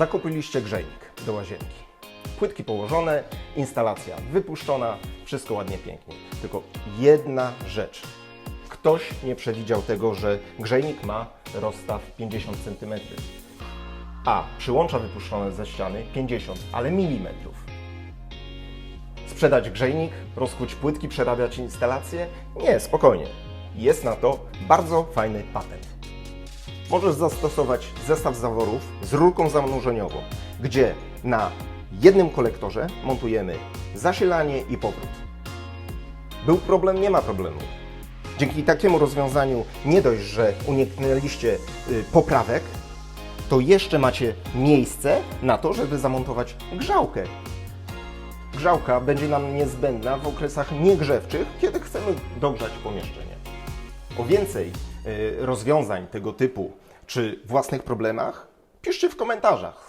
Zakupiliście grzejnik do łazienki. Płytki położone, instalacja wypuszczona, wszystko ładnie, pięknie. Tylko jedna rzecz. Ktoś nie przewidział tego, że grzejnik ma rozstaw 50 cm. A przyłącza wypuszczone ze ściany 50, ale milimetrów. Sprzedać grzejnik, rozkuć płytki, przerabiać instalację? Nie, spokojnie. Jest na to bardzo fajny patent. Możesz zastosować zestaw zaworów z rurką zanurzeniową, gdzie na jednym kolektorze montujemy zasilanie i powrót. Był problem, nie ma problemu. Dzięki takiemu rozwiązaniu nie dość, że uniknęliście y, poprawek, to jeszcze macie miejsce na to, żeby zamontować grzałkę. Grzałka będzie nam niezbędna w okresach niegrzewczych, kiedy chcemy dogrzać pomieszczenie. O więcej rozwiązań tego typu czy własnych problemach piszcie w komentarzach.